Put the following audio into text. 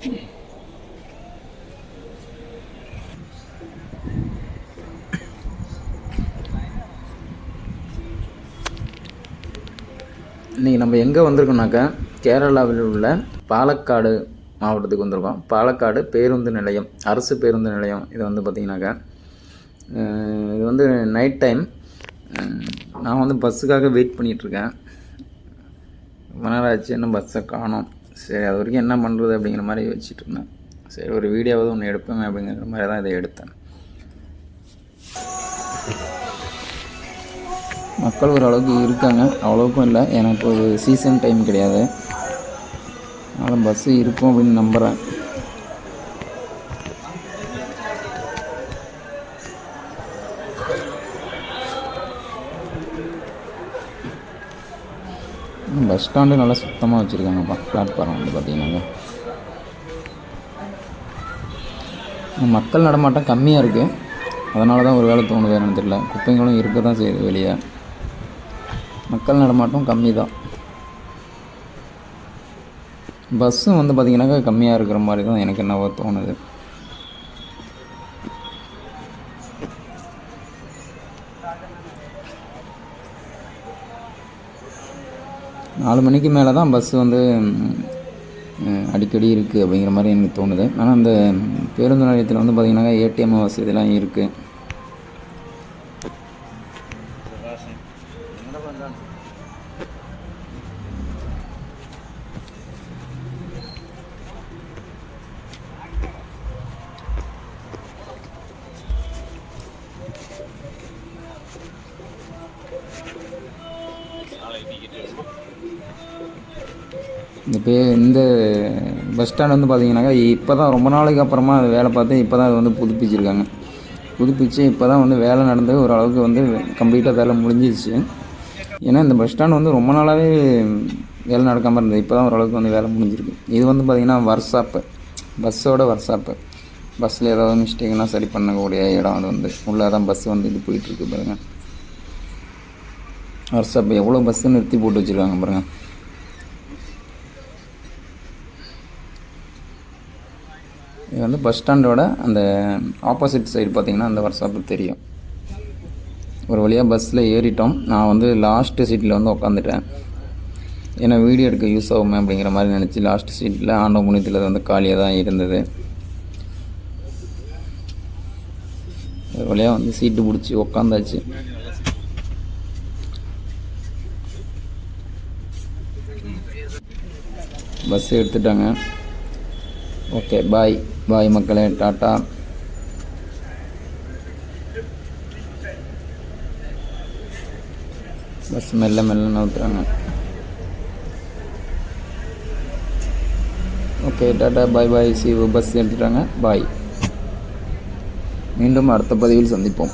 இன்றைக்கி நம்ம எங்கே வந்திருக்கோம்னாக்கா கேரளாவில் உள்ள பாலக்காடு மாவட்டத்துக்கு வந்திருக்கோம். பாலக்காடு பேருந்து நிலையம் அரசு பேருந்து நிலையம் இது வந்து பார்த்திங்கனாக்கா இது வந்து நைட் டைம் நான் வந்து பஸ்ஸுக்காக வெயிட் பண்ணிகிட்ருக்கேன் ரொம்ப என்ன இன்னும் பஸ்ஸை காணோம். சரி அது வரைக்கும் என்ன பண்ணுறது அப்படிங்கிற மாதிரி வச்சுட்டு இருந்தேன். சரி ஒரு வீடியோவாவது ஒன்று எடுப்பேன் அப்படிங்கிற மாதிரி தான் இதை எடுத்தேன். மக்கள் ஓரளவுக்கு இருக்காங்க. அவ்வளோக்கும் இல்லை. எனக்கு ஒரு சீசன் டைம் கிடையாது. அதனால் பஸ்ஸு இருக்கும் அப்படின்னு நம்புகிறேன் பஸ் ஸ்டாண்டு நல்லா சுத்தமாக வச்சுருக்காங்கப்பா. பிளாட்ஃபார்ம் வந்து பார்த்தீங்கன்னாங்க மக்கள் நடமாட்டம் கம்மியாக இருக்குது அதனால தான் ஒரு வேலை தோணுது என்னன்னு தெரியல. குப்பைங்களும் இருக்க தான் செய்யுது வெளியே. மக்கள் நடமாட்டம் கம்மி தான் பஸ்ஸும் வந்து பார்த்திங்கனாக்கா கம்மியாக இருக்கிற மாதிரி தான் எனக்கு என்னவோ தோணுது. நாலு மணிக்கு மேலே தான் பஸ் வந்து அடிக்கடி இருக்குது அப்படிங்கிற மாதிரி எனக்கு தோணுது. ஆனால் அந்த பேருந்து நிலையத்தில் வந்து பார்த்திங்கனாக்கா ஏடிஎம் வசதிலாம் இருக்குது இந்த பே இந்த பஸ் ஸ்டாண்ட் வந்து பார்த்தீங்கன்னாக்கா இப்போ தான் ரொம்ப நாளைக்கு அப்புறமா அது வேலை பார்த்து இப்போ தான் அது வந்து புதுப்பிச்சிருக்காங்க. புதுப்பிச்சு இப்போ தான் வந்து வேலை நடந்து ஓரளவுக்கு வந்து கம்ப்ளீட்டாக வேலை முடிஞ்சிருச்சு. ஏன்னா இந்த பஸ் ஸ்டாண்ட் வந்து ரொம்ப நாளாகவே வேலை நடக்காமல் இருந்தது. இப்போ தான் ஓரளவுக்கு வந்து வேலை முடிஞ்சிருக்கு. இது வந்து பார்த்திங்கன்னா வர்ஷாப்பு பஸ்ஸோட வர்ஷாப்பு பஸ்ஸில் ஏதாவது மிஸ்டேக்னால் சரி பண்ணக்கூடிய இடம் அது வந்து. உள்ளே தான் பஸ் வந்து இது போயிட்டுருக்கு பாருங்கள் ஒர்க்ஷாப் எவ்வளோ பஸ்ஸு நிறுத்தி போட்டு வச்சுருக்காங்க பாருங்கள் இது வந்து பஸ் ஸ்டாண்டோட அந்த ஆப்போசிட் சைடு பார்த்தீங்கன்னா அந்த ஒர்க்ஷாப்பு தெரியும். ஒரு வழியாக பஸ்ஸில் ஏறிட்டோம். நான் வந்து லாஸ்ட்டு சீட்டில் வந்து உட்காந்துட்டேன் ஏன்னா வீடியோ எடுக்க யூஸ் ஆகுமே அப்படிங்கிற மாதிரி நினச்சி லாஸ்ட் சீட்டில் ஆண்டோ முனியத்தில் வந்து காலியாக தான் இருந்தது. ஒரு வழியாக வந்து சீட்டு பிடிச்சி உக்காந்தாச்சு. பஸ் எடுத்துட்டாங்க. ஓகே பாய் பாய் மக்களே டாட்டா பஸ் மெல்ல மெல்ல நவுத்துறாங்க. ஓகே டாட்டா பாய் பாய் சி பஸ் எடுத்துட்டாங்க. பாய் மீண்டும் அடுத்த பதிவில் சந்திப்போம்.